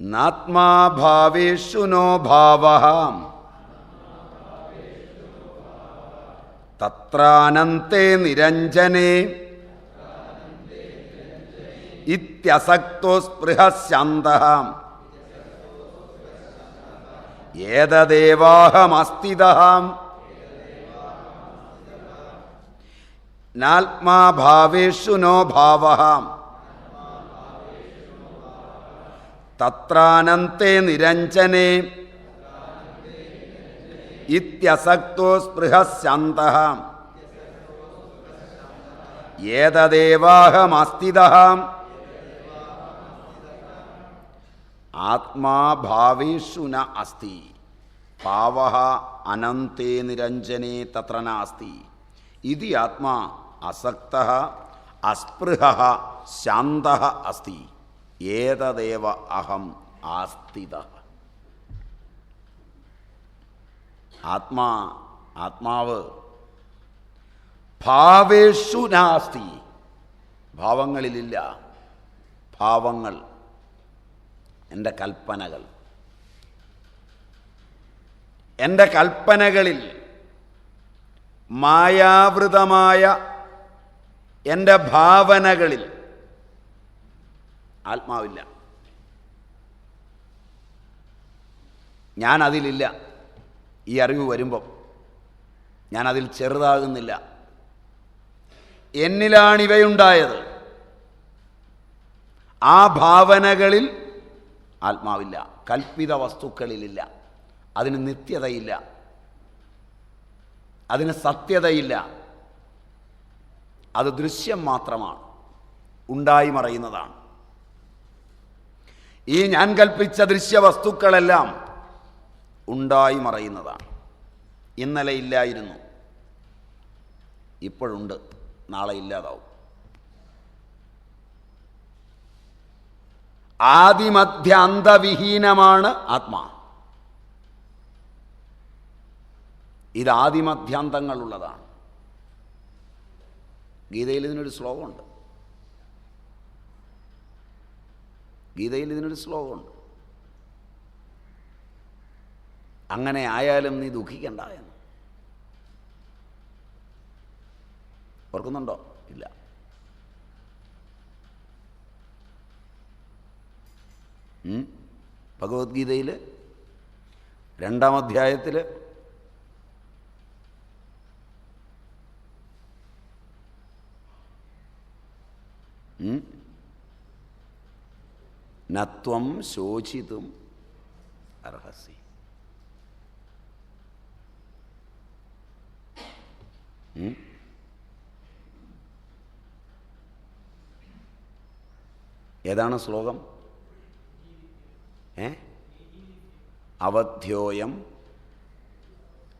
നാത്മാഭാവേഷു no ഭാവ തത്രാനന്തെ നിരഞ്ജനെ ഇത്യസക്തോ സ്പൃഹ Shantha ഏതദേവാഹമസ്തിത നാത്മാഭാവേഷു no ഭാവ തത്രാനന്തെ നിരഞ്ജനെ. ഇത്യസക്തോ സ്പൃഹ ശാന്ത ഏതദേവാഹമസ്തിത ആത്മാഭാവേഷു ന അസ്തി. ഭാവ അനന്തേ നിരഞ്ജനെ തത്ര നാസ്തി ഇതി ആത്മാ അസക്ത അസ്പൃഹ ശാന്ത അസ്തി. ഏതദേവ അഹം ആസ്തിത. ആത്മാ ആത്മാവ് ഭാവേഷു നാസ്തി. ഭാവങ്ങളിലില്ല. ഭാവങ്ങൾ. എന്റെ കൽപ്പനകൾ. എന്റെ കൽപ്പനകളിൽ മായാവൃതമായ എന്റെ ഭാവനകളിൽ ആത്മാവില്ല. ഞാൻ അതിലില്ല ഈ അറിവ് വരുമ്പം ഞാൻ അതിൽ ചെറുതാകുന്നില്ല എന്നിലാണിവയുണ്ടായത് ആ ഭാവനകളിൽ ആത്മാവില്ല. കൽപ്പിത വസ്തുക്കളിലില്ല. അതിന് നിത്യതയില്ല. അതിന് സത്യതയില്ല. അത് ദൃശ്യം മാത്രമാണ്. ഉണ്ടായി മറയുന്നതാണ്. ഈ ഞാൻ കൽപ്പിച്ച ദൃശ്യവസ്തുക്കളെല്ലാം ഉണ്ടായി മറയുന്നതാണ്. ഇന്നലെ ഇല്ലായിരുന്നു. ഇപ്പോഴുണ്ട്. നാളെ ഇല്ലാതാവും. ആദിമധ്യാന്തവിഹീനമാണ് ആത്മാ. ഇത് ആദിമധ്യാന്തങ്ങളുള്ളതാണ്. ഗീതയിൽ ഇതിനൊരു ശ്ലോകമുണ്ട്. ഗീതയിൽ ഇതിനൊരു ശ്ലോകമുണ്ട് അങ്ങനെ ആയാലും നീ ദുഃഖിക്കണ്ട എന്ന് ഓർക്കുന്നുണ്ടോ ഇല്ല? ഭഗവത്ഗീതയിൽ രണ്ടാം അധ്യായത്തിൽ ഉം? നത്വം ശോചിതും അർഹസി. ഏതാണ് ശ്ലോകം? ഏ? അവധ്യോയം.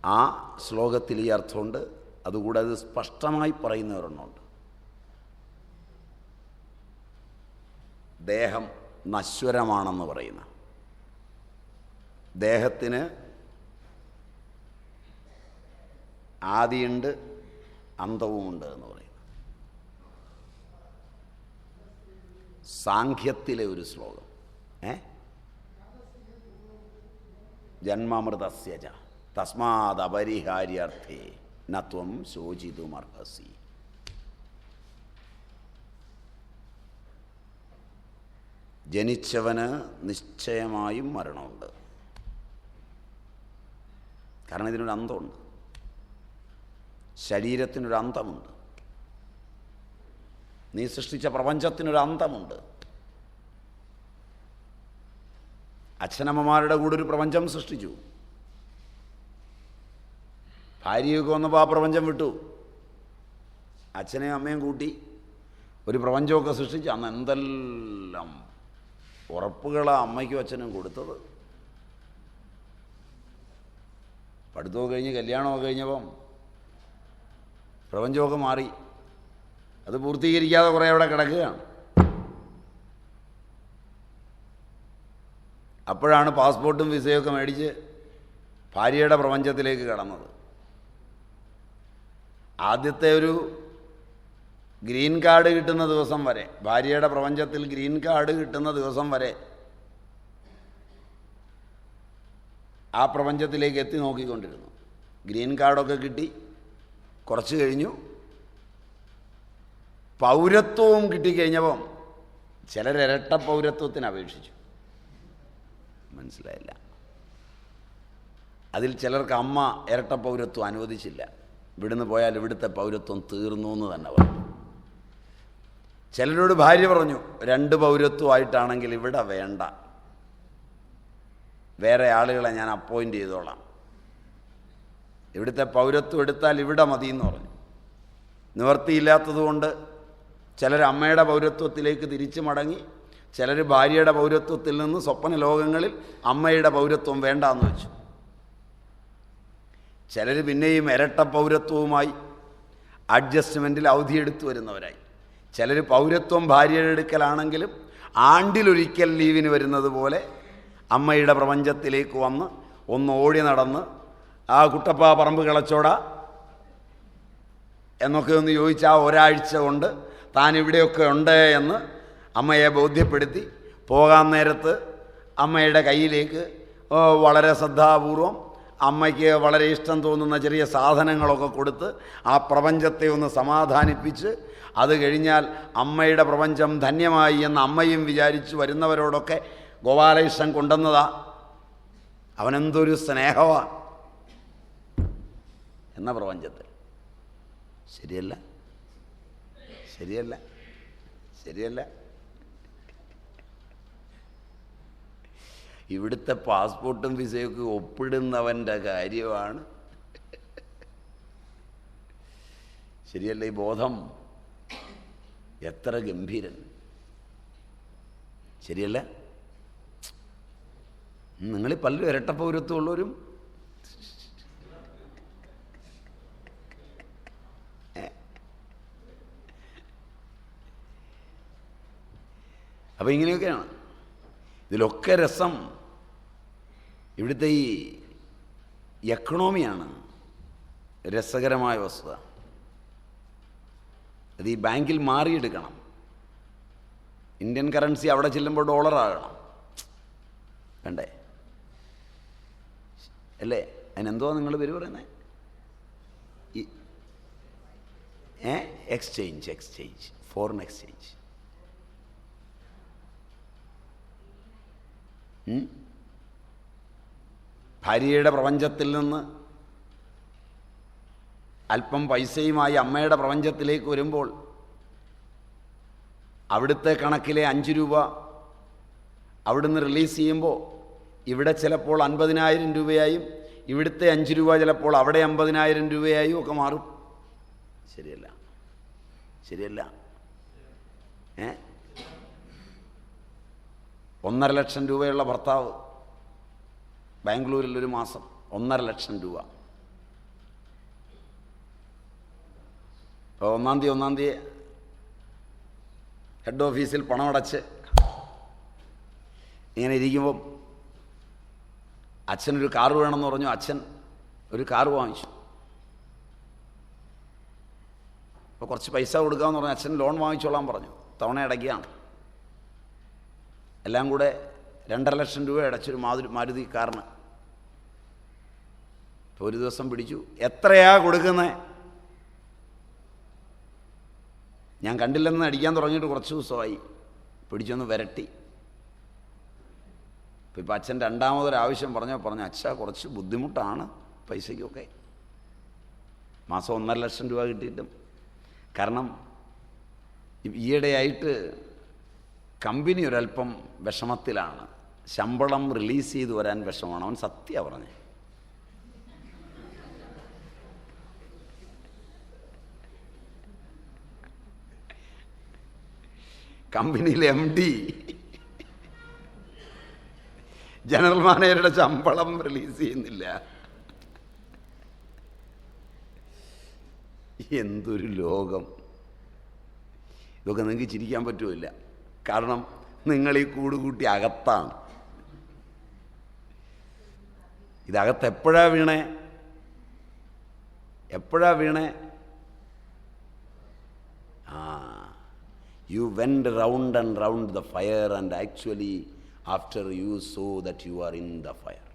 ആ ശ്ലോകത്തിൽ ഈ അർത്ഥമുണ്ട്. അതുകൂടാതെ അത് സ്പഷ്ടമായി പറയുന്നവരെണ്ണമുണ്ട് ദേഹം. നശ്വരമാണെന്ന് പറയുന്ന. ദേഹത്തിന് ആദിയുണ്ട് അന്തവുമുണ്ട് എന്ന് പറയുന്നു. സാഖ്യത്തിലെ ഒരു ശ്ലോകം. ഏ? ജന്മമൃതസ്യജ. തസ്മാദപരിഹാര്യർത്ഥേ നത്വം ശോചിതുമർഹസി. ജനിച്ചവന് നിശ്ചയമായും മരണമുണ്ട്. കാരണം ഇതിനൊരു അന്തമുണ്ട്. ശരീരത്തിനൊരു അന്തമുണ്ട്. നീ സൃഷ്ടിച്ച പ്രപഞ്ചത്തിനൊരു അന്തമുണ്ട്. അച്ഛനമ്മമാരുടെ കൂടെ ഒരു പ്രപഞ്ചം സൃഷ്ടിച്ചു. ഭാര്യയൊക്കെ വന്നപ്പോൾ ആ പ്രപഞ്ചം വിട്ടു. അച്ഛനെയും അമ്മയും കൂട്ടി ഒരു പ്രപഞ്ചമൊക്കെ സൃഷ്ടിച്ചു. അന്ന് എന്തെല്ലാം ഉറപ്പുകളാണ് അമ്മയ്ക്കും അച്ഛനും കൊടുത്തത്. പഠിത്തമൊക്കെ കഴിഞ്ഞ് കല്യാണമൊക്കെ കഴിഞ്ഞപ്പം പ്രപഞ്ചമൊക്കെ മാറി. അത് പൂർത്തീകരിക്കാതെ കുറേ അവിടെ കിടക്കുകയാണ്. അപ്പോഴാണ് പാസ്പോർട്ടും വിസയൊക്കെ മേടിച്ച് ഭാര്യയുടെ പ്രപഞ്ചത്തിലേക്ക് കടന്നത്. ആദ്യത്തെ ഒരു ഗ്രീൻ കാർഡ് കിട്ടുന്ന ദിവസം വരെ ഭാര്യയുടെ പ്രപഞ്ചത്തിൽ ഗ്രീൻ കാർഡ് കിട്ടുന്ന ദിവസം വരെ ആ പ്രപഞ്ചത്തിലേക്ക് എത്തി നോക്കിക്കൊണ്ടിരുന്നു. ഗ്രീൻ കാർഡൊക്കെ കിട്ടി കുറച്ച് കഴിഞ്ഞു. പൗരത്വവും കിട്ടിക്കഴിഞ്ഞപ്പം ചിലരിരട്ട പൗരത്വത്തിന് അപേക്ഷിച്ചു. മനസ്സിലായില്ല. അതിൽ ചിലർക്ക് അമ്മ ഇരട്ട പൗരത്വം അനുവദിച്ചില്ല. ഇവിടുന്ന് പോയാൽ ഇവിടുത്തെ പൗരത്വം തീർന്നു എന്ന് തന്നെ പറഞ്ഞു. ചിലരോട് ഭാര്യ പറഞ്ഞു രണ്ട് പൗരത്വമായിട്ടാണെങ്കിൽ ഇവിടെ വേണ്ട. വേറെ ആളുകളെ ഞാൻ അപ്പോയിന്റ് ചെയ്തോളാം. ഇവിടുത്തെ പൗരത്വം എടുത്താൽ ഇവിടെ മതി എന്ന് പറഞ്ഞു. നിവർത്തിയില്ലാത്തതുകൊണ്ട് ചിലർ അമ്മയുടെ പൗരത്വത്തിലേക്ക് തിരിച്ചു മടങ്ങി ചിലർ ഭാര്യയുടെ പൗരത്വത്തിൽ നിന്ന് സ്വപ്ന ലോകങ്ങളിൽ അമ്മയുടെ പൗരത്വം വേണ്ട എന്ന് വെച്ചു. ചിലർ പിന്നെയും ഇരട്ട പൗരത്വവുമായി അഡ്ജസ്റ്റ്മെന്റിൽ അവധിയെടുത്തു വരുന്നവരായി. ചിലർ പൗരത്വം ഭാര്യയുടെ എടുക്കലാണെങ്കിലും ആണ്ടിലൊരിക്കൽ ലീവിന് വരുന്നത് പോലെ അമ്മയുടെ പ്രപഞ്ചത്തിലേക്ക് വന്ന് ഒന്ന് ഓടി നടന്ന് ആ കുട്ടപ്പ പറമ്പ് കിളച്ചോട എന്നൊക്കെ ഒന്ന് ചോദിച്ചാൽ ഒരാഴ്ച കൊണ്ട് താൻ ഇവിടെയൊക്കെ ഉണ്ട് എന്ന് അമ്മയെ ബോധ്യപ്പെടുത്തി പോകാൻ നേരത്ത് അമ്മയുടെ കയ്യിലേക്ക് വളരെ ശ്രദ്ധാപൂർവം അമ്മയ്ക്ക് വളരെ ഇഷ്ടം തോന്നുന്ന ചെറിയ സാധനങ്ങളൊക്കെ കൊടുത്ത് ആ പ്രപഞ്ചത്തെ ഒന്ന് സമാധാനിപ്പിച്ച് അത് കഴിഞ്ഞാൽ അമ്മയുടെ പ്രപഞ്ചം ധന്യമായി എന്ന് അമ്മയും വിചാരിച്ച് വരുന്നവരോടൊക്കെ ഗോപാലകൃഷ്ണൻ കൊണ്ടുവന്നതാ. അവനെന്തൊരു സ്നേഹമാ എന്ന പ്രപഞ്ചത്തിൽ. ശരിയല്ല? ശരിയല്ല? ശരിയല്ല? ഇവിടുത്തെ പാസ്പോർട്ടും വിസയൊക്കെ ഒപ്പിടുന്നവന്റെ കാര്യമാണ്. ശരിയല്ല ഈ ബോധം? എത്ര ഗംഭീരൻ. ശരിയല്ല? നിങ്ങൾ പലരും ഇരട്ട പൗരത്വമുള്ളവരും അപ്പോൾ ഇങ്ങനെയൊക്കെയാണ്. ഇതിലൊക്കെ രസം. ഇവിടുത്തെ ഈ എക്കണോമിയാണ് രസകരമായ വസ്തുത. അത് ഈ ബാങ്കിൽ മാറിയെടുക്കണം. ഇന്ത്യൻ കറൻസി അവിടെ ചെല്ലുമ്പോൾ ഡോളർ ആകണം. വേണ്ടേ അല്ലേ? അതിനെന്തോ നിങ്ങൾ പേര് പറയുന്നത് ഏ? Exchange exchange foreign exchange? ഭാര്യയുടെ പ്രപഞ്ചത്തിൽ നിന്ന് അല്പം പൈസയുമായി അമ്മയുടെ പ്രപഞ്ചത്തിലേക്ക് വരുമ്പോൾ അവിടുത്തെ കണക്കിലെ അഞ്ച് രൂപ അവിടുന്ന് റിലീസ് ചെയ്യുമ്പോൾ ഇവിടെ ചിലപ്പോൾ അൻപതിനായിരം രൂപയായും ഇവിടുത്തെ അഞ്ച് രൂപ ചിലപ്പോൾ അവിടെ അമ്പതിനായിരം രൂപയായും ഒക്കെ മാറും. ശരിയല്ല. ശരിയല്ല. ഏ? ഒന്നര ലക്ഷം രൂപയുള്ള ഭർത്താവ് ബാംഗ്ലൂരിൽ ഒരു മാസം ഒന്നര ലക്ഷം രൂപ. ഒന്നാം തീയതി ഒന്നാം തീയതി ഹെഡ് ഓഫീസിൽ പണമടച്ച് ഇങ്ങനെ ഇരിക്കുമ്പം അച്ഛനൊരു കാറ് വേണമെന്ന് പറഞ്ഞു. അച്ഛൻ ഒരു കാറ് വാങ്ങിച്ചു. അപ്പോൾ കുറച്ച് പൈസ കൊടുക്കാമെന്ന് പറഞ്ഞു അച്ഛൻ ലോൺ വാങ്ങിച്ചോളാൻ പറഞ്ഞു. തവണ അടയ്ക്കുകയാണ്. എല്ലാം കൂടെ രണ്ടര ലക്ഷം രൂപ അടച്ചൊരു മാതിരി മാരുതി കാറിന്. ഇപ്പോൾ ഒരു ദിവസം പിടിച്ചു. എത്രയാ കൊടുക്കുന്നത് ഞാൻ കണ്ടില്ലെന്ന് അടിക്കാൻ തുടങ്ങിയിട്ട് കുറച്ച് ദിവസമായി. പിടിച്ചൊന്ന് വരട്ടി. അപ്പോൾ ഇപ്പം അച്ഛൻ രണ്ടാമതൊരാവശ്യം പറഞ്ഞാൽ പറഞ്ഞു അച്ഛ കുറച്ച് ബുദ്ധിമുട്ടാണ് പൈസയ്ക്കൊക്കെ. മാസം ഒന്നര ലക്ഷം രൂപ കിട്ടിയിട്ടും. കാരണം ഈയിടെയായിട്ട് കമ്പനി ഒരല്പം വിഷമത്തിലാണ്. ശമ്പളം റിലീസ് ചെയ്ത് വരാൻ വിഷമമാണ്. അവൻ സത്യ പറഞ്ഞേ. കമ്പനിയിലെ എം ഡി ജനറൽ മാനേജറുടെ ശമ്പളം റിലീസ് ചെയ്യുന്നില്ല. എന്തൊരു ലോകം. ഇതൊക്കെ നിങ്ങൾക്ക് ചിരിക്കാൻ പറ്റുമില്ല കാരണം നിങ്ങൾ ഈ കൂടുകൂട്ടി അകത്താണ്. ഇതകത്ത് എപ്പോഴാ വീണേ? എപ്പോഴാ വീണേ? ആ. You went round and round the fire, and actually, after you saw that you are in the fire.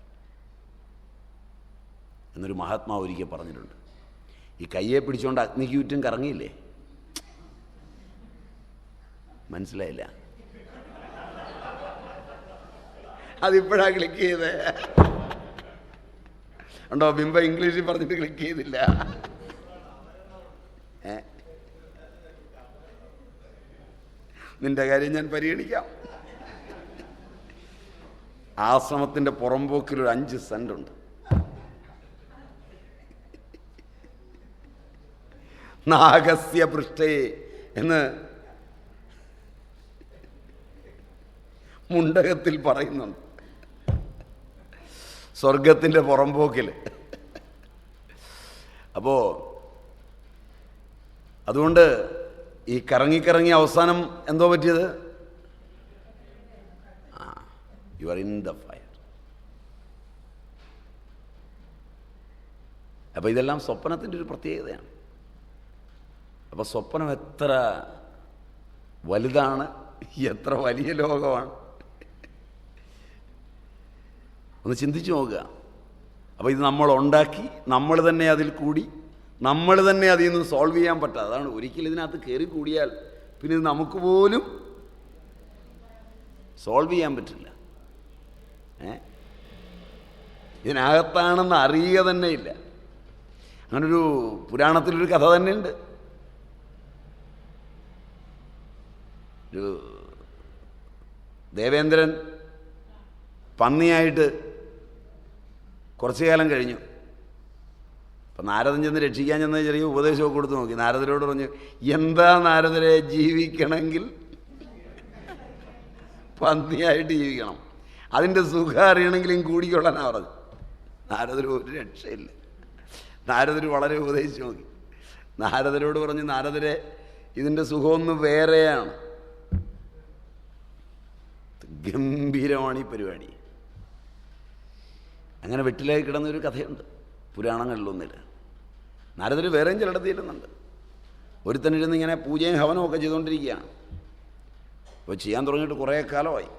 എന്നൊരു മഹാത്മാവ് ഒരിക്കൽ പറഞ്ഞിട്ടുണ്ട്. ഈ കയ്യെ പിടിച്ചുകൊണ്ട് അഗ്നിക്ക് ചുറ്റും കറങ്ങിയില്ലേ? മനസ്സിലായില്ല. അതിപ്പോഴാ ക്ലിക്ക് ചെയ്തേ. ഉണ്ടോ? ബിംബ ഇംഗ്ലീഷിൽ പറഞ്ഞിട്ട് ക്ലിക്ക് ചെയ്തില്ല. നിന്റെ കാര്യം ഞാൻ പരിഗണിക്കാം. ആശ്രമത്തിന്റെ പുറമ്പോക്കിൽ ഒരു അഞ്ച് സെന്റ് ഉണ്ട് നാഗസ്യ പൃഷ്ഠയെ എന്ന് മുണ്ടകത്തിൽ പറയുന്നുണ്ട്. സ്വർഗത്തിന്റെ പുറമ്പോക്കിൽ അപ്പോൾ അതുകൊണ്ട് ഈ കറങ്ങിക്കറങ്ങി അവസാനം എന്തോ പറ്റിയത്? ആ you are in the fire അപ്പോൾ ഇതെല്ലാം സ്വപ്നത്തിന്റെ ഒരു പ്രത്യേകതയാണ്. അപ്പോൾ സ്വപ്നം എത്ര വലുതാണ് എത്ര വലിയ ലോകമാണ്. ഒന്ന് ചിന്തിച്ചു നോക്കുക. അപ്പോൾ ഇത് നമ്മൾ ഉണ്ടാക്കി നമ്മൾ തന്നെ അതിൽ കൂടി നമ്മൾ തന്നെ അതിൽ നിന്ന് സോൾവ് ചെയ്യാൻ പറ്റാതെ അതാണ് ഒരിക്കലും ഇതിനകത്ത് കയറി കൂടിയാൽ പിന്നെ നമുക്ക് പോലും സോൾവ് ചെയ്യാൻ പറ്റില്ല. ഏ? ഇതിനകത്താണെന്ന് അറിയുക തന്നെ ഇല്ല. അങ്ങനൊരു പുരാണത്തിലൊരു കഥ തന്നെയുണ്ട്. ഒരു ദേവേന്ദ്രൻ പന്നിയായിട്ട് കുറച്ചു കാലം കഴിഞ്ഞു. അപ്പം നാരദൻ ചെന്ന് രക്ഷിക്കാൻ ചെന്ന് ചെറിയ ഉപദേശമൊക്കെ കൊടുത്തു നോക്കി. നാരദരോട് പറഞ്ഞു എന്താ നാരദരെ ജീവിക്കണമെങ്കിൽ പന്നിയായിട്ട് ജീവിക്കണം. അതിന്റെ സുഖം അറിയണമെങ്കിലും കൂടിക്കൊള്ളാനാണ് പറഞ്ഞു നാരദർ ഒരു രക്ഷയില്ല. നാരദർ വളരെ ഉപദേശിച്ചു നോക്കി. നാരദരോട് പറഞ്ഞു നാരദരെ ഇതിന്റെ സുഖമൊന്ന് വേറെയാണ്. ഗംഭീരമാണ് ഈ പരിപാടി. അങ്ങനെ വെട്ടിലായി കിടന്നൊരു കഥയുണ്ട്. പുരാണങ്ങളിലൊന്നിൽ നാരദർ വേറെയും ചിലയിടത്ത് ചെല്ലുന്നുണ്ട് ഒരുത്തനിരുന്ന് ഇങ്ങനെ പൂജയും ഹവനവും ഒക്കെ ചെയ്തുകൊണ്ടിരിക്കുകയാണ്. അപ്പോൾ ചെയ്യാൻ തുടങ്ങിയിട്ട് കുറേ കാലമായി.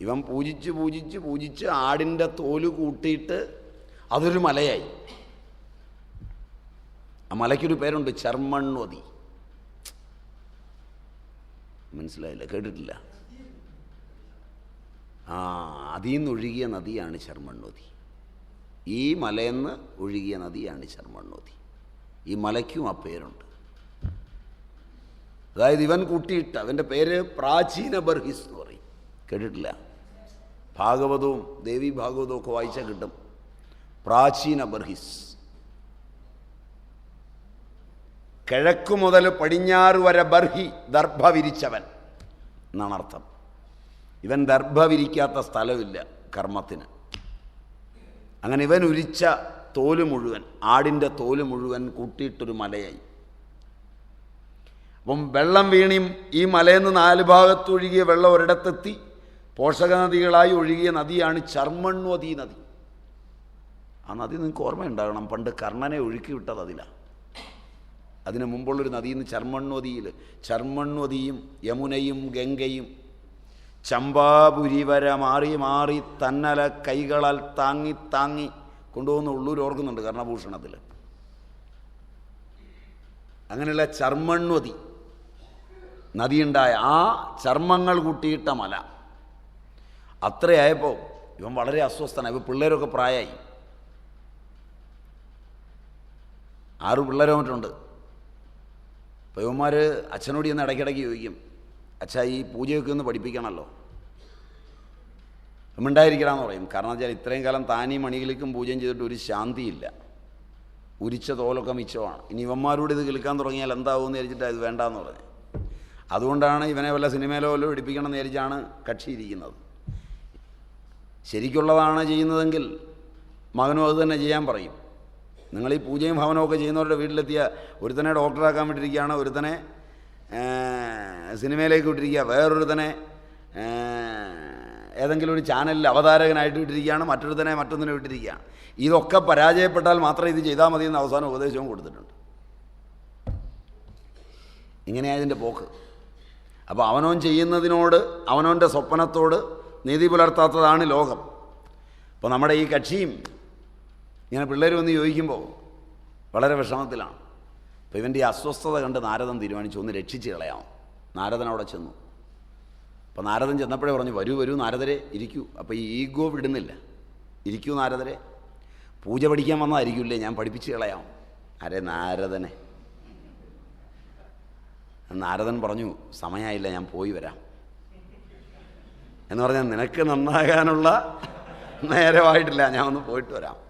ഇവൻ പൂജിച്ച് പൂജിച്ച് പൂജിച്ച് ആടിന്റെ തോൽ കൂട്ടിയിട്ട് അതൊരു മലയായി. ആ മലയ്ക്കൊരു പേരുണ്ട് ചർമ്മണ്വതി മനസ്സിലായില്ല കേട്ടിട്ടില്ല. ആ അതിൽ നിന്നൊഴുകിയ നദിയാണ് ശർമ്മണ്ണോതി ഈ മലയെന്ന് ഒഴുകിയ നദിയാണ് ശർമ്മണ്ണോതി ഈ മലയ്ക്കും ആ പേരുണ്ട്. അതായത് ഇവൻ കൂട്ടിയിട്ട് അവന്റെ പേര് പ്രാചീന ബർഹിസ് എന്ന് പറയും. കേട്ടിട്ടില്ല? ഭാഗവതവും ദേവി ഭാഗവതവും ഒക്കെ വായിച്ചാൽ കിട്ടും. പ്രാചീന ബർഹിസ്. കിഴക്കു മുതൽ പടിഞ്ഞാറ് വരെ ബർഹി ദർഭ വിരിച്ചവൻ എന്നാണ് അർത്ഥം ഇവൻ ദർഭ വിരിക്കാത്ത സ്ഥലമില്ല കർമ്മത്തിന്. അങ്ങനെ ഇവൻ ഉരിച്ച തോൽ മുഴുവൻ ആടിന്റെ തോൽ മുഴുവൻ കൂട്ടിയിട്ടൊരു മലയായി. അപ്പം വെള്ളം വീണിയും ഈ മലയിൽ നിന്ന് നാല് ഭാഗത്തൊഴുകിയ വെള്ളം ഒരിടത്തെത്തി. പോഷക നദികളായി ഒഴുകിയ നദിയാണ് ചർമ്മണ്വതി നദി. ആ നദി നിങ്ങൾക്ക് ഓർമ്മയുണ്ടാകണം പണ്ട് കർണനെ ഒഴുക്കി വിട്ടത് അതിലാണ് അതിന് മുമ്പുള്ളൊരു നദിയിൽ നിന്ന് ചർമ്മണ്വതിയിൽ ചർമ്മണ്വതിയും യമുനയും ഗംഗയും ചമ്പാപുരി വരെ മാറി മാറി തന്നല കൈകളാൽ താങ്ങി താങ്ങി കൊണ്ടുപോകുന്ന ഉള്ളൂർ ഓർക്കുന്നുണ്ട് കർണഭൂഷണത്തിൽ. അങ്ങനെയുള്ള ചർമ്മണ്വതി നദിയുണ്ടായ ആ ചർമ്മങ്ങൾ കൂട്ടിയിട്ട മല. അത്രയായപ്പോൾ ഇവൻ വളരെ അസ്വസ്ഥനായി ഇവ പിള്ളേരൊക്കെ പ്രായമായി ആറ് പിള്ളേരോ മറ്റുണ്ട് അപ്പോൾ ഇവന്മാർ അച്ഛനോട് ഇന്ന് ഇടയ്ക്കിടയ്ക്ക് ചോദിക്കും അച്ഛാ ഈ പൂജയൊക്കെ ഒന്ന് പഠിപ്പിക്കണമല്ലോ മിണ്ടായിരിക്കണമെന്ന് പറയും. കാരണം വെച്ചാൽ ഇത്രയും കാലം താനീ മണികളിക്കും പൂജയും ചെയ്തിട്ട് ഒരു ശാന്തിയില്ല. ഉരിച്ച തോലൊക്കെ മിച്ചമാണ്. ഇനി ഇവന്മാരോട് ഇത് കേൾക്കാൻ തുടങ്ങിയാൽ എന്താവുമെന്ന് വിചാരിച്ചിട്ട് അത് വേണ്ടാന്ന് പറഞ്ഞു അതുകൊണ്ടാണ് ഇവനെ വല്ല സിനിമയിലോ വല്ലതും എടുപ്പിക്കണം എന്ന് വിചാരിച്ചാണ് കക്ഷി ഇരിക്കുന്നത്. ശരിക്കുള്ളതാണ് ചെയ്യുന്നതെങ്കിൽ മകനും അത് തന്നെ ചെയ്യാൻ പറയും. നിങ്ങൾ ഈ പൂജയും ഒക്കെ ചെയ്യുന്നവരുടെ വീട്ടിലെത്തിയ ഒരുത്തനെ ഡോക്ടറാക്കാൻ വേണ്ടിയിരിക്കുകയാണ് ഒരുത്തനെ സിനിമയിലേക്ക് വിട്ടിരിക്കുക. വേറൊരുത്തനെ ഏതെങ്കിലും ഒരു ചാനലിൽ അവതാരകനായിട്ട് വിട്ടിരിക്കുകയാണ് മറ്റൊരുത്തനെ മറ്റൊന്നിനെ വിട്ടിരിക്കുകയാണ് ഇതൊക്കെ പരാജയപ്പെട്ടാൽ മാത്രമേ ഇത് ചെയ്താൽ മതി എന്ന് അവസാനം ഉപദേശവും കൊടുത്തിട്ടുണ്ട്. ഇങ്ങനെയായതിന്റെ പോക്ക്. അപ്പോൾ അവനോൻ ചെയ്യുന്നതിനോട് അവനോന്റെ സ്വപ്നത്തോട് നീതി പുലർത്താത്തതാണ് ലോകം. അപ്പോൾ നമ്മുടെ ഈ കക്ഷിയും ഇങ്ങനെ പിള്ളേർ വന്ന് ചോദിക്കുമ്പോൾ വളരെ വിഷമത്തിലാണ്. അപ്പോൾ ഇവന്റെ അസ്വസ്ഥത കണ്ട് നാരദൻ തീരുമാനിച്ചു ഒന്ന് രക്ഷിച്ച് കളയാം. നാരദൻ അവിടെ ചെന്നു. അപ്പോൾ നാരദൻ ചെന്നപ്പോഴേ പറഞ്ഞു വരൂ വരൂ നാരദരെ ഇരിക്കൂ. അപ്പോൾ ഈ ഈഗോ വിടുന്നില്ല. ഇരിക്കൂ നാരദരെ പൂജ പഠിക്കാൻ വന്നതായിരിക്കില്ലേ ഞാൻ പഠിപ്പിച്ച് കളയാം. അരെ നാരദനെ. നാരദൻ പറഞ്ഞു സമയമായില്ല ഞാൻ പോയി വരാം. എന്ന് പറഞ്ഞാൽ നിനക്ക് നന്നാകാനുള്ള നേരമായിട്ടില്ല ഞാൻ ഒന്ന് പോയിട്ട് വരാം.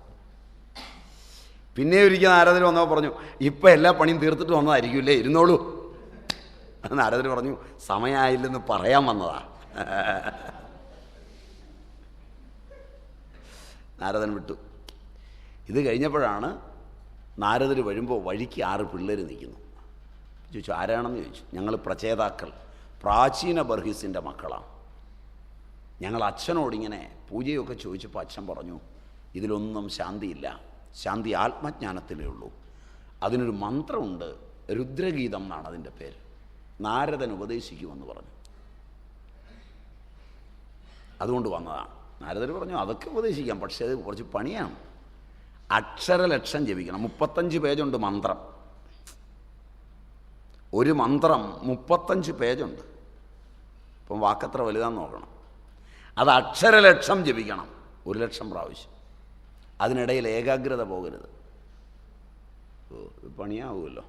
പിന്നെ ഒരിക്കൽ നാരദർ വന്നപ്പോൾ പറഞ്ഞു ഇപ്പം എല്ലാ പണിയും തീർത്തിട്ട് വന്നതായിരിക്കുമല്ലേ ഇരുന്നോളൂ. നാരദർ പറഞ്ഞു സമയമായില്ലെന്ന് പറയാൻ വന്നതാ. നാരദൻ വിട്ടു. ഇത് കഴിഞ്ഞപ്പോഴാണ് നാരദർ വരുമ്പോൾ വഴിക്ക് ആറ് പിള്ളേർ നിൽക്കുന്നു. ചോദിച്ചു ആരാണെന്ന്? ചോദിച്ചു ഞങ്ങൾ പ്രചേതാക്കൾ. പ്രാചീന ബർഹിസിന്റെ മക്കളാണ് ഞങ്ങൾ അച്ഛനോടിങ്ങനെ പൂജയൊക്കെ ചോദിച്ചപ്പോൾ അച്ഛൻ പറഞ്ഞു ഇതിലൊന്നും ശാന്തിയില്ല. ശാന്തി ആത്മജ്ഞാനത്തിലേ ഉള്ളൂ. അതിനൊരു മന്ത്രമുണ്ട് രുദ്രഗീതം എന്നാണ് അതിന്റെ പേര്. നാരദൻ ഉപദേശിക്കുമെന്ന് പറഞ്ഞു. അതുകൊണ്ട് വന്നതാണ്. നാരദർ പറഞ്ഞു അതൊക്കെ ഉപദേശിക്കാം പക്ഷേ അത് കുറച്ച് പണിയാണ്. അക്ഷരലക്ഷം ജപിക്കണം. മുപ്പത്തഞ്ച് പേജുണ്ട് മന്ത്രം. ഒരു മന്ത്രം മുപ്പത്തഞ്ച് പേജുണ്ട്. ഇപ്പം വാക്കത്ര വലുതാന്ന് നോക്കണം. അത് അക്ഷരലക്ഷം ജപിക്കണം ഒരു ലക്ഷം പ്രാവശ്യം. അതിനിടയിൽ ഏകാഗ്രത പോകരുത്. പണിയാവുമല്ലോ.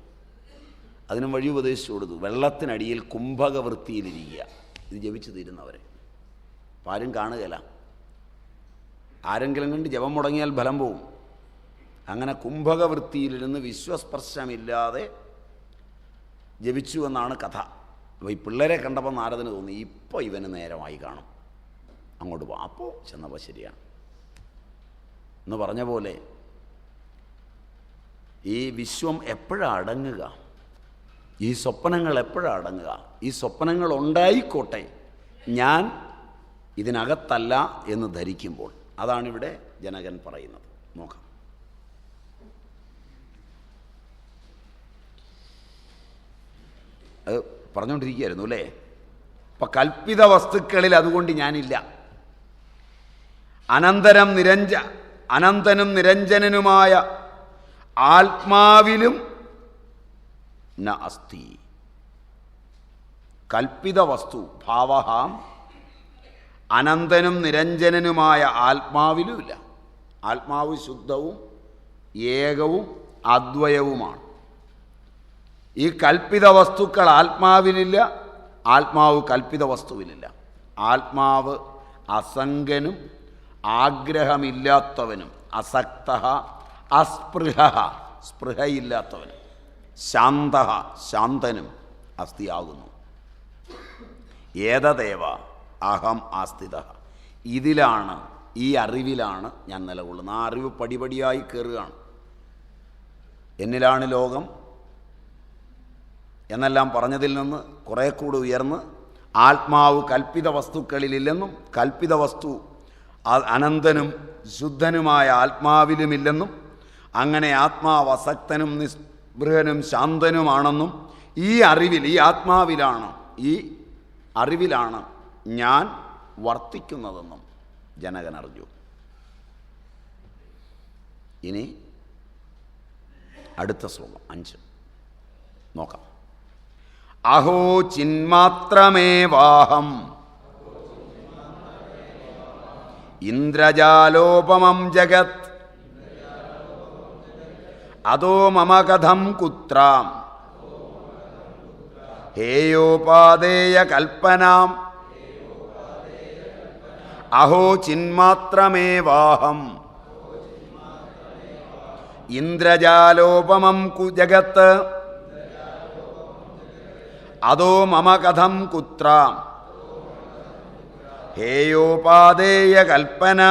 അതിനും വഴി ഉപദേശിച്ചു കൊടുത്തു. വെള്ളത്തിനടിയിൽ കുംഭകവൃത്തിയിലിരിക്കുക. ഇത് ജപിച്ചു തീരുന്നവരെ ആരും കാണുകയില്ല. ആരെങ്കിലും കണ്ട് ജപം മുടങ്ങിയാൽ ഫലം പോവും. അങ്ങനെ കുംഭകവൃത്തിയിലിരുന്ന് വിശ്വസ്പർശമില്ലാതെ ജപിച്ചു എന്നാണ് കഥ. അപ്പോൾ ഈ പിള്ളേരെ കണ്ടപ്പോൾ നാരദന് തോന്നി ഇപ്പോൾ ഇവന് നേരമായി കാണും. അങ്ങോട്ട് പോകാം അപ്പോൾ ചെന്നപ്പോൾ ശരിയാണ്. എന്ന് പറഞ്ഞ പോലെ ഈ വിശ്വം എപ്പോഴാണ് അടങ്ങുക? ഈ സ്വപ്നങ്ങൾ എപ്പോഴാണ് അടങ്ങുക? ഈ സ്വപ്നങ്ങൾ ഉണ്ടായിക്കോട്ടെ. ഞാൻ ഇതിനകത്തല്ല എന്ന് ധരിക്കുമ്പോൾ. അതാണിവിടെ ജനകൻ പറയുന്നത്. നോക്കാം. അത് പറഞ്ഞുകൊണ്ടിരിക്കുകയായിരുന്നു അല്ലേ? അപ്പം കൽപ്പിത വസ്തുക്കളിൽ അതുകൊണ്ട് ഞാനില്ല. അനന്തരം നിരഞ്ജ അനന്തനും നിരഞ്ജനനുമായ ആത്മാവിലും ന അസ്ഥി കൽപ്പിത വസ്തു ഭാവഹാം. അനന്തനും നിരഞ്ജനനുമായ ആത്മാവിലുമില്ല. ആത്മാവ് ശുദ്ധവും ഏകവും അദ്വയവുമാണ്. ഈ കൽപ്പിത വസ്തുക്കൾ ആത്മാവിലില്ല ആത്മാവ് കൽപ്പിത വസ്തുവിലില്ല. ആത്മാവ് അസംഗനും ആഗ്രഹമില്ലാത്തവനും അസക്ത അസ്പൃഹ സ്പൃഹയില്ലാത്തവനും ശാന്ത ശാന്തനും അസ്ഥിയാകുന്നു. ഏതദേവ? അഹം ആസ്ഥിത ഇതിലാണ് ഈ അറിവിലാണ് ഞാൻ നിലകൊള്ളുന്നത്. ആ അറിവ് പടിപടിയായി കയറുകയാണ് എന്നിലാണ് ലോകം? എന്നെല്ലാം പറഞ്ഞതിൽ നിന്ന് കുറേ കൂടി ഉയർന്ന് ആത്മാവ് കൽപ്പിത വസ്തുക്കളിലില്ലെന്നും കൽപ്പിത വസ്തു അനന്തനും ശുദ്ധനുമായ ആത്മാവിലുമില്ലെന്നും അങ്ങനെ ആത്മാവസക്തനും നിസ്പൃഹനും ശാന്തനുമാണെന്നും ഈ അറിവിൽ ഈ ആത്മാവിലാണ് ഈ അറിവിലാണ് ഞാൻ വർത്തിക്കുന്നതെന്നും ജനകൻ അറിഞ്ഞു. ഇനി അടുത്ത ശ്ലോകം അഞ്ച്. നോക്കാം. അഹോ ചിന്മാത്രമേവാഹം. इन्द्रजालोपमं जगत्। अतो मम कथं कुत्रां हेयोपादेयकल्पनाम् अहो चिन्मात्रमेवाहम्। इन्द्रजालोपमं जगत्। अदो मम कथं कुत्रा ഹേയോപാദേയ കൽപ്പന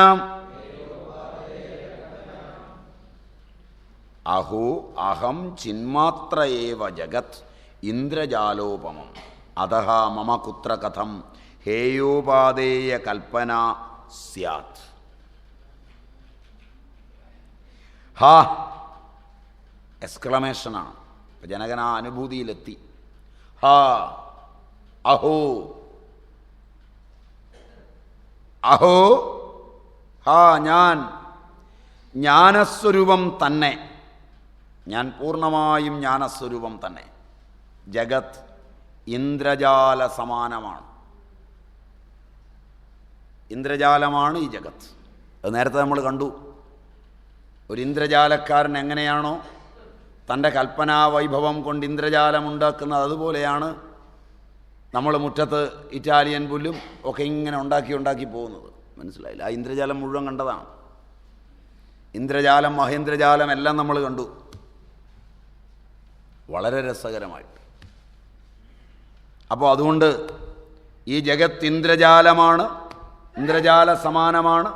അഹോ അഹം ചിന്മാത്ര ഏവ ജഗത് ഇന്ദ്രജാലോപമം. അതഹ മമ കുത്ര കഥം ഹേയോപാദേയ കൽപ്പന സ്യാത്. ഹാ എക്സ്ക്ലമേഷനാണ്. ജനകൻ അനുഭൂതിയിലെത്തി. ഹാ അഹോ അഹോ ഹാ ഞാൻ ജ്ഞാനസ്വരൂപം തന്നെ. ഞാൻ പൂർണമായും ജ്ഞാനസ്വരൂപം തന്നെ. ജഗത് ഇന്ദ്രജാല സമാനമാണ്. ഇന്ദ്രജാലമാണ് ഈ ജഗത്ത് അത് നേരത്തെ നമ്മൾ കണ്ടു. ഒരു ഇന്ദ്രജാലക്കാരൻ എങ്ങനെയാണോ തന്റെ കൽപ്പനാ വൈഭവം കൊണ്ട് ഇന്ദ്രജാലം ഉണ്ടാക്കുന്നത് അതുപോലെയാണ് നമ്മൾ മുറ്റത്ത് ഇറ്റാലിയൻ പുല്ലും ഒക്കെ ഇങ്ങനെ ഉണ്ടാക്കി ഉണ്ടാക്കി പോകുന്നത്. മനസ്സിലായില്ല? ആ ഇന്ദ്രജാലം മുഴുവൻ കണ്ടതാണ്. ഇന്ദ്രജാലം മഹേന്ദ്രജാലം എല്ലാം നമ്മൾ കണ്ടു. വളരെ രസകരമായിട്ട്. അപ്പോൾ അതുകൊണ്ട് ഈ ജഗത്ത് ഇന്ദ്രജാലമാണ് ഇന്ദ്രജാല സമാനമാണ്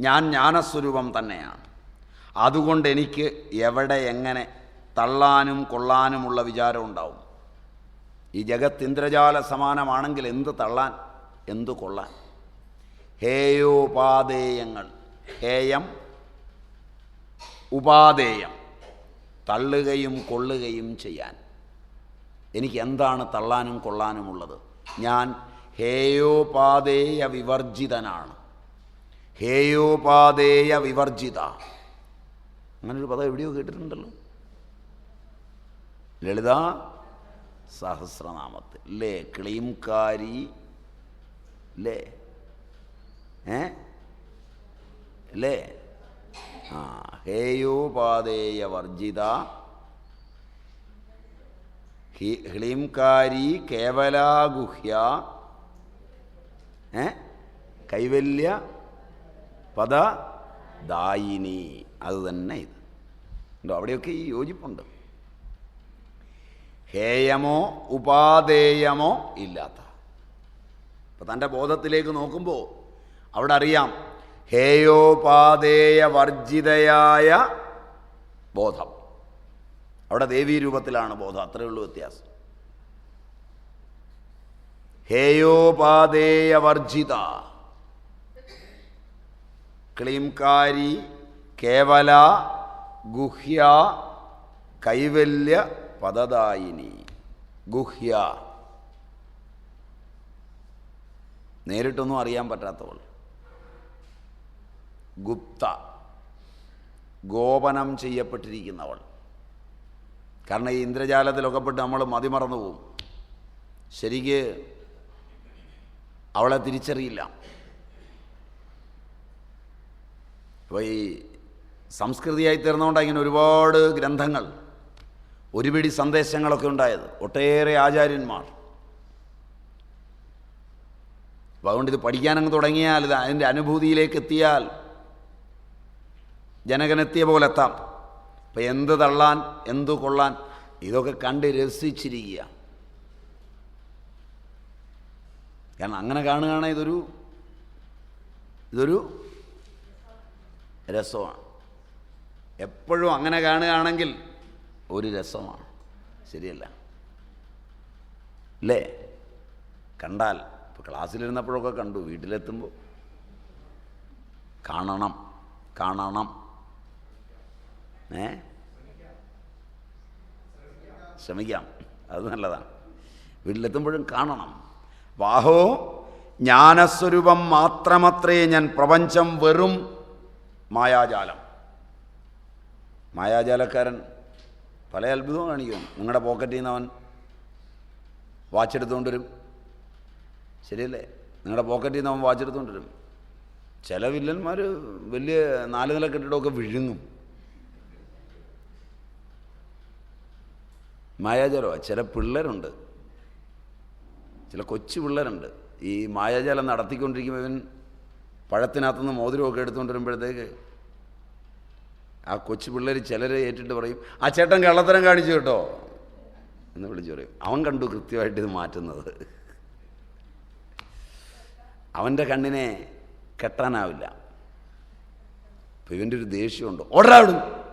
ഞാൻ ജ്ഞാനസ്വരൂപം തന്നെയാണ്. അതുകൊണ്ട് എനിക്ക് എവിടെ എങ്ങനെ തള്ളാനും കൊള്ളാനുമുള്ള വിചാരം ഉണ്ടാവും? ഈ ജഗത്ത് ഇന്ദ്രജാല സമാനമാണെങ്കിൽ എന്ത് തള്ളാൻ എന്തു കൊള്ളാൻ? ഹേയോപാദേയങ്ങൾ ഹേയം ഉപാദേയം തള്ളുകയും കൊള്ളുകയും ചെയ്യാൻ. എനിക്ക് എന്താണ് തള്ളാനും കൊള്ളാനുമുള്ളത് ഞാൻ ഹേയോപാദേയ വിവർജിതനാണ്. ഹേയോപാദേയ വിവർജിത. അങ്ങനൊരു പദം എവിടെയോ കേട്ടിട്ടുണ്ടല്ലോ. ലളിത സഹസ്രനാമത്തിൽ. അല്ലേ ക്ലീംകാരി. അല്ലേ ഏ? അല്ലേ ആ ഹേയോപാദേയ വർജിത ഹ്ലീംകാരി കേവലാഗുഹ്യ. ഏ? കൈവല്യ പദ ദായിനി അത് തന്നെ ഇത്. അവിടെയൊക്കെ ഈ യോജിപ്പുണ്ട്. ഹേയമോ ഉപാധേയമോ ഇല്ലാത്ത. അപ്പം തന്റെ ബോധത്തിലേക്ക് നോക്കുമ്പോൾ അവിടെ അറിയാം ഹേയോപാധേയ വർജിതയായ ബോധം. അവിടെ ദേവീ രൂപത്തിലാണ് ബോധം. അത്രയേ ഉള്ളൂ വ്യത്യാസം. ഹേയോപാധേയ വർജിത ക്ലീംകാരി കേവല ഗുഹ്യ കൈവല്യ പദദായിനി ഗുഹ്യ. നേരിട്ടൊന്നും അറിയാൻ പറ്റാത്തവൾ. ഗുപ്ത. ഗോപനം ചെയ്യപ്പെട്ടിരിക്കുന്നവൾ. കാരണം ഈ ഇന്ദ്രജാലത്തിലൊക്കെ പെട്ട് നമ്മൾ മതിമറന്നു പോവും. ശരിക്ക് അവളെ തിരിച്ചറിയില്ല. അപ്പോൾ ഈ സംസ്കൃതിയായി തീർന്നുകൊണ്ട് ഇങ്ങനെ ഒരുപാട് ഗ്രന്ഥങ്ങൾ ഒരുപിടി സന്ദേശങ്ങളൊക്കെ ഉണ്ടായത്. ഒട്ടേറെ ആചാര്യന്മാർ. അപ്പോൾ അതുകൊണ്ട് ഇത് പഠിക്കാനങ്ങ് തുടങ്ങിയാൽ ഇത് അതിന്റെ അനുഭൂതിയിലേക്ക് എത്തിയാൽ ജനകനെത്തിയ പോലെ എത്താം. അപ്പം എന്ത് തള്ളാൻ എന്ത് കൊള്ളാൻ ഇതൊക്കെ കണ്ട് രസിച്ചിരിക്കുക. കാരണം അങ്ങനെ കാണുകയാണ് ഇതൊരു ഇതൊരു രസമാണ്. എപ്പോഴും അങ്ങനെ കാണുകയാണെങ്കിൽ ഒരു രസമാണ്. ശരിയല്ല. അല്ലേ കണ്ടാൽ ഇപ്പോൾ ക്ലാസ്സിലിരുന്നപ്പോഴൊക്കെ കണ്ടു വീട്ടിലെത്തുമ്പോൾ കാണണം കാണണം. ഏ? ശ്രമിക്കാം. അത് നല്ലതാണ്. വീട്ടിലെത്തുമ്പോഴും കാണണം. വാഹോ ജ്ഞാനസ്വരൂപം മാത്രമത്രേ ഞാൻ പ്രപഞ്ചം വെറും മായാജാലം. മായാജാലക്കാരൻ പല അത്ഭുതവും കാണിക്കും. നിങ്ങളുടെ പോക്കറ്റിൽ നിന്ന് അവൻ വാച്ച് എടുത്തുകൊണ്ട് വരും. ശരിയല്ലേ? നിങ്ങളുടെ പോക്കറ്റിൽ നിന്ന് അവൻ വാച്ച് എടുത്തുകൊണ്ട് വരും. ചില വില്ലന്മാർ വലിയ നാല് നില കെട്ടിടമൊക്കെ വിഴുങ്ങും. മായാജാലമാണ് ചില പിള്ളേരുണ്ട്. ചില കൊച്ചു പിള്ളേരുണ്ട്. ഈ മായാജാലം നടത്തിക്കൊണ്ടിരിക്കുമ്പോൾ ഇവൻ പഴത്തിനകത്തുനിന്ന് മോതിരമൊക്കെ എടുത്തുകൊണ്ട് വരുമ്പോഴത്തേക്ക് ആ കൊച്ചു പിള്ളേർ ചിലരെ ഏറ്റിട്ട് പറയും ആ ചേട്ടൻ കള്ളത്തരം കാണിച്ചു കേട്ടോ. എന്ന് വിളിച്ചു പറയും. അവൻ കണ്ടു കൃത്യമായിട്ട് ഇത് മാറ്റുന്നത്. അവന്റെ കണ്ണിനെ കെട്ടാനാവില്ല. അപ്പം ഇവന്റെ ഒരു ദേഷ്യമുണ്ട്. ഓടാവിടും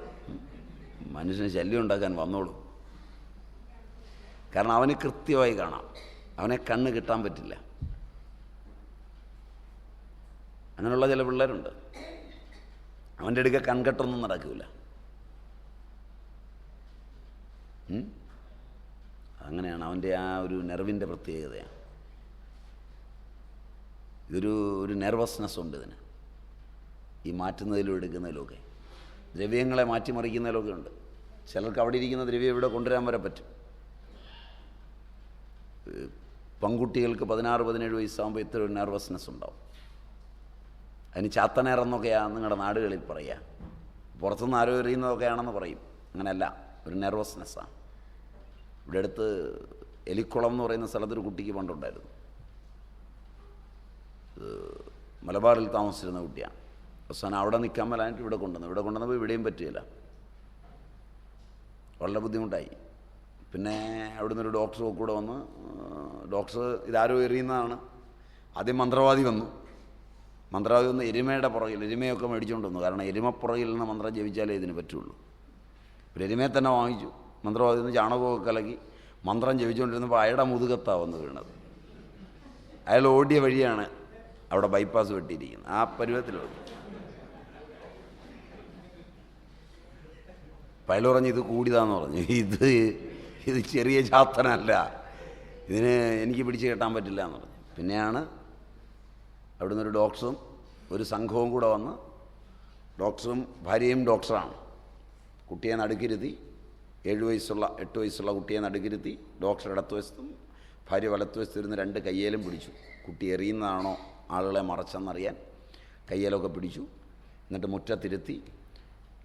മനുഷ്യന് ശല്യം ഉണ്ടാക്കാൻ വന്നോളൂ. കാരണം അവന് കൃത്യമായി കാണാം. അവനെ കണ്ണ് കിട്ടാൻ പറ്റില്ല. അങ്ങനെയുള്ള ചില പിള്ളേരുണ്ട്. അവന്റെ അടുക്ക കൺകെട്ടൊന്നും നടക്കില്ല അങ്ങനെയാണ് അവന്റെ ആ ഒരു നെർവിന്റെ പ്രത്യേകതയാണ്. ഇതൊരു ഒരു നെർവസ്നെസ് ഉണ്ട് ഇതിന്. ഈ മാറ്റുന്നതിലും എടുക്കുന്നതിലുമൊക്കെ. ദ്രവ്യങ്ങളെ മാറ്റിമറിക്കുന്നതിലൊക്കെ ഉണ്ട്. ചിലർക്ക് അവിടെ ഇരിക്കുന്ന ദ്രവ്യം ഇവിടെ കൊണ്ടുവരാൻ വരെ പറ്റും. പെൺകുട്ടികൾക്ക് പതിനാറ് പതിനേഴ് വയസ്സാകുമ്പോൾ ഇത്ര ഒരു നെർവസ്നെസ് ഉണ്ടാവും. അതിന് ചാത്തനേറെന്നൊക്കെയാണ് നിങ്ങളുടെ നാടുകളിൽ പറയുക. പുറത്തുനിന്ന് ആരോ എറിയുന്നതൊക്കെയാണെന്ന് പറയും. അങ്ങനെയല്ല ഒരു നെർവസ്നെസ്സാണ് ഇവിടെ അടുത്ത് എലിക്കുളം എന്ന് പറയുന്ന സ്ഥലത്തൊരു കുട്ടിക്ക് പണ്ടുണ്ടായിരുന്നു. മലബാറിൽ താമസിച്ചിരുന്ന കുട്ടിയാണ് അവസാനം അവിടെ നിൽക്കാൻ മേലായിട്ട് ഇവിടെ കൊണ്ടുവന്നു. ഇവിടെ കൊണ്ടുവന്നപ്പോൾ ഇവിടെയും പറ്റുകയില്ല വളരെ ബുദ്ധിമുട്ടായി. പിന്നെ അവിടുന്ന് ഒരു ഡോക്ടർ കൂടെ വന്ന് ഡോക്ടർ ഇതാരോ എറിയുന്നതാണ്. ആദ്യം മന്ത്രവാദി വന്നു. മന്ത്രവാദി ഒന്ന് എരുമയുടെ പുറകിൽ എരുമയൊക്കെ മേടിച്ചുകൊണ്ട് വന്നു. കാരണം എരുമപ്പുറകിൽ നിന്ന് മന്ത്രം ജപിച്ചാലേ ഇതിന് പറ്റുള്ളൂ. ഒരു എരുമയെ തന്നെ വാങ്ങിച്ചു. മന്ത്രവാദി നിന്ന് ചാണകമൊക്കെ കലക്കി മന്ത്രം ജപിച്ചുകൊണ്ടിരുന്നപ്പോൾ അയാളുടെ മുതുകത്താണ് വന്ന് വീണത്. അയാൾ ഓടിയ വഴിയാണ് അവിടെ ബൈപ്പാസ് വെട്ടിയിരിക്കുന്നത്. ആ പരുവത്തിൽ വന്നു പയൽ പറഞ്ഞു ഇത് കൂടിയതാന്ന് പറഞ്ഞു. ഇത് ഇത് ചെറിയ ചാത്തനല്ല. ഇതിന് എനിക്ക് പിടിച്ച് കെട്ടാൻ പറ്റില്ല എന്ന് പറഞ്ഞു. പിന്നെയാണ് അവിടുന്ന് നിന്നൊരു ഡോക്ടറും ഒരു സംഘവും കൂടെ വന്ന് ഡോക്ടറും ഭാര്യയും ഡോക്ടറാണ്. കുട്ടിയെ നടുക്കിരുത്തി ഏഴ് വയസ്സുള്ള എട്ട് വയസ്സുള്ള കുട്ടിയെ നടുക്കിരുത്തി ഡോക്ടർ ഇടത്ത് വശത്തും ഭാര്യ വലത്ത് വശത്തിരുന്ന് രണ്ട് കയ്യേലും പിടിച്ചു. കുട്ടി എറിയുന്നതാണോ ആളുകളെ മറച്ചെന്നറിയാൻ കയ്യേലൊക്കെ പിടിച്ചു. എന്നിട്ട് മുറ്റത്തിരുത്തി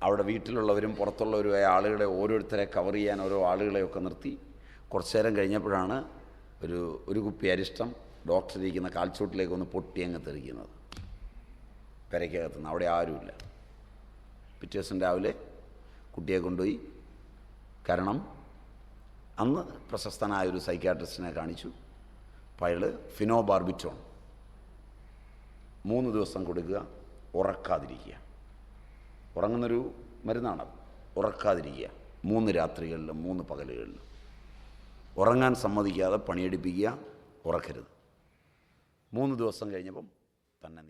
അവിടെ വീട്ടിലുള്ളവരും പുറത്തുള്ളവരുമായ ആളുകളെ ഓരോരുത്തരെ കവർ ചെയ്യാൻ ഓരോ ആളുകളെയൊക്കെ നിർത്തി. കുറച്ചു നേരം കഴിഞ്ഞപ്പോഴാണ് ഒരു ഒരു കുപ്പി അരിഷ്ടം ഡോക്ടർ ഇരിക്കുന്ന കാൽച്ചോട്ടിലേക്ക് ഒന്ന് പൊട്ടി അങ്ങ് തെറിക്കുന്നത്. പെരയ്ക്കകത്തുനിന്ന് അവിടെ ആരുമില്ല. പിറ്റേ ദിവസം രാവിലെ കുട്ടിയെ കൊണ്ടുപോയി കാരണം അന്ന് പ്രശസ്തനായ ഒരു സൈക്കാട്രിസ്റ്റിനെ കാണിച്ചു. പയൾ ഫിനോബാർബിറ്റോൺ. ഫിനോ ബാർബിറ്റോൺ മൂന്ന് ദിവസം കൊടുക്കുക ഉറക്കാതിരിക്കുക. ഉറങ്ങുന്നൊരു മരുന്നാണത്. ഉറക്കാതിരിക്കുക. മൂന്ന് രാത്രികളിലും മൂന്ന് പകലുകളിലും. ഉറങ്ങാൻ സമ്മതിക്കാതെ പണിയെടുപ്പിക്കുക ഉറക്കരുത്. മൂന്ന് ദിവസം കഴിഞ്ഞപ്പം തന്നെ